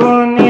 জীবনে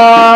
Bye.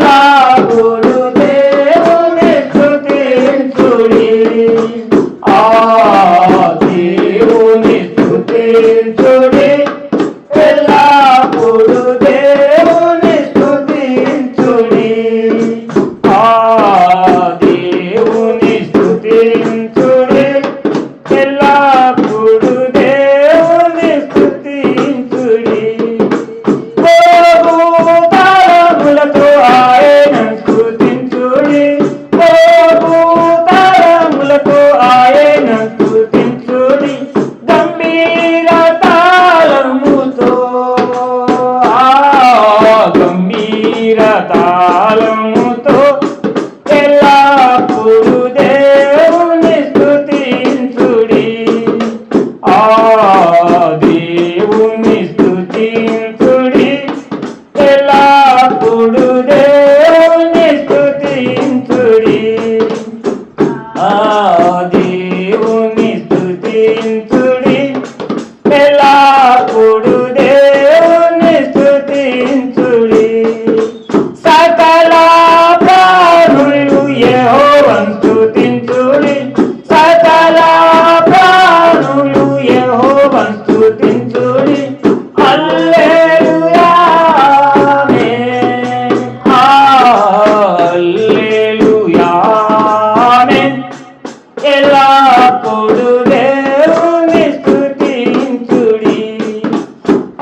আল্লাহ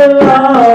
Allah.